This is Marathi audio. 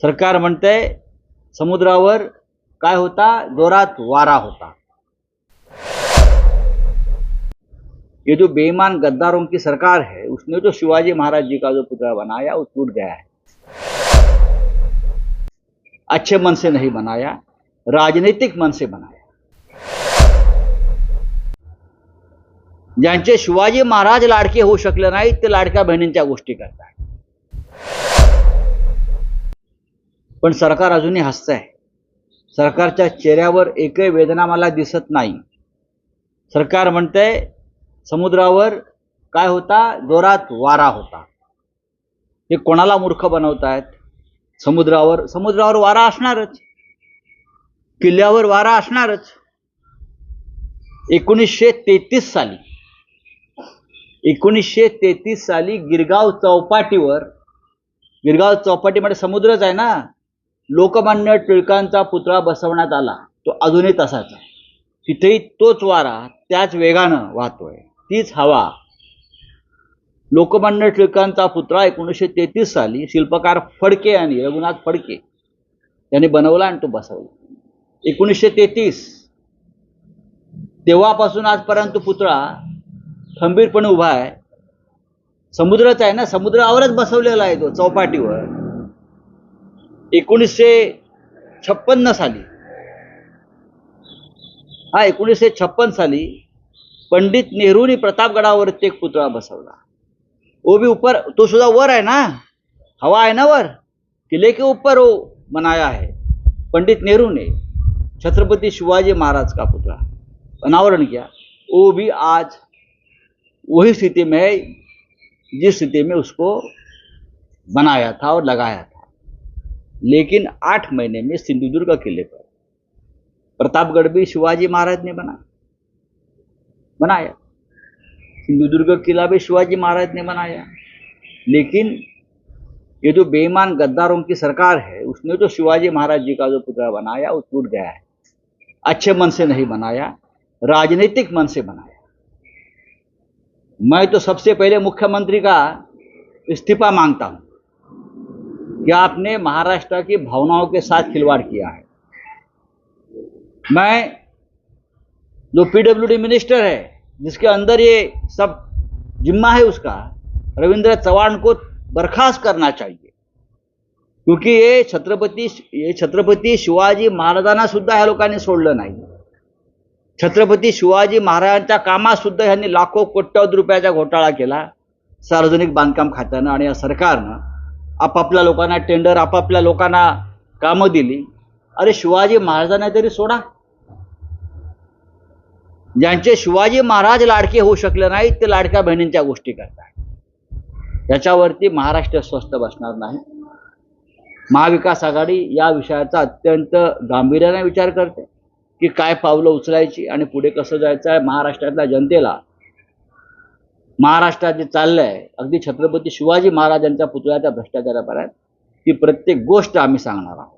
सरकार म्हणतंय, समुद्रावर काय होता? जोरात वारा होता. ये जो बेईमान गद्दारों की सरकार है, उसने तो शिवाजी महाराज जी का जो पुतला बनाया, वो टूट गया है। अच्छे मन से नहीं बनाया, राजनीतिक मन से बनाया। ज्यांचे शिवाजी महाराज लाडके होऊ शकले नाहीत, ते लाडक्या बहिणींच्या गोष्टी करतात. पण सरकार अजूनही हसतंय. सरकारच्या चेहऱ्यावर एकही वेदना मला दिसत नाही. सरकार म्हणतंय समुद्रावर काय होता? जोरात वारा होता. हे कोणाला मूर्ख बनवतायत? समुद्रावर समुद्रावर वारा असणारच. किल्ल्यावर वारा असणारच. एकोणीसशे तेहतीस साली एकोणीसशे तेहतीस साली गिरगाव चौपाटीवर गिरगाव चौपाटीमध्ये समुद्रच आहे ना? लोकमान्य टिळकांचा पुतळा बसवण्यात आला. तो अजूनही तसाच आहे. तिथेही तोच वारा त्याच वेगानं वाहतोय. तीच हवा. लोकमान्य टिळकांचा पुतळा एकोणीसशे तेहतीस साली शिल्पकार फडके आणि रघुनाथ फडके यांनी बनवला आणि तो बसवला. एकोणीसशे तेहतीस. तेव्हापासून आजपर्यंत पुतळा खंबीरपणे उभा आहे. समुद्रच आहे ना? समुद्रावरच बसवलेला आहे तो चौपाटीवर. एकोणीसशे छप्पन्न साली. हा एकोणीसशे छप्पन साली पंडित नेहरूंनी प्रतापगडावरती एक पुतळा बसवला. वो भी ऊपर तो सुद्धा वर आहे ना? हवा आहे ना वर? किले के ऊपर ओ बनाया है पंडित नेहरू ने छत्रपति शिवाजी महाराज का पुतला अनावरण किया. वो भी आज वही स्थिति में है जिस स्थिति में उसको बनाया था और लगाया था. लेकिन आठ महीने में सिंधुदुर्ग किले पर प्रतापगढ़ भी शिवाजी महाराज ने बना बनाया। सिंधुदुर्ग किला भी शिवाजी महाराज ने बनाया। लेकिन ये जो बेईमान गद्दारों की सरकार है, उसने तो शिवाजी महाराज जी का जो पुतला बनाया, वो टूट गया है। अच्छे मन से नहीं बनाया, राजनीतिक मन से बनाया। मैं तो सबसे पहले मुख्यमंत्री का इस्तीफा माँगता हूँ। कि आपने महाराष्ट्र की भावनाओं के साथ खिलवाड़ किया है। मैं जो पीडब्ल्यूडी मिनिस्टर है जिसके अंदर ये सब जिम्मा है उसका रविंद्र चौहान को बर्खास्त करना चाहिए। क्योंकि ये छत्रपती ये छत्रपती शिवाजी महाराजांना सुद्धा ह्या लोकांनी सोडलं नाही। छत्रपती शिवाजी महाराजांच्या कामात सुद्धा ह्यांनी लाखो कोट्यवधी रुपयाचा घोटाळा केला सार्वजनिक बांधकाम खात्यानं आणि या सरकारनं. आपापल्या लोकांना टेंडर आपापल्या लोकांना कामं दिली. अरे शिवाजी महाराजांना तरी सोडा. ज्यांचे शिवाजी महाराज लाडके होऊ शकले नाहीत ते लाडक्या बहिणींच्या गोष्टी करतात. याच्यावरती महाराष्ट्र स्वस्थ बसणार नाही. महाविकास आघाडी या विषयाचा अत्यंत गांभीर्याने विचार करते की काय पावलं उचलायची आणि पुढे कसं जायचं आहे महाराष्ट्रातल्या जनतेला. महाराष्ट्रात जे चाललंय. अगदी छत्रपती शिवाजी महाराजांच्या पुतळ्याच्या भ्रष्टाचारापर्यंत ती प्रत्येक गोष्ट आम्ही सांगणार आहोत.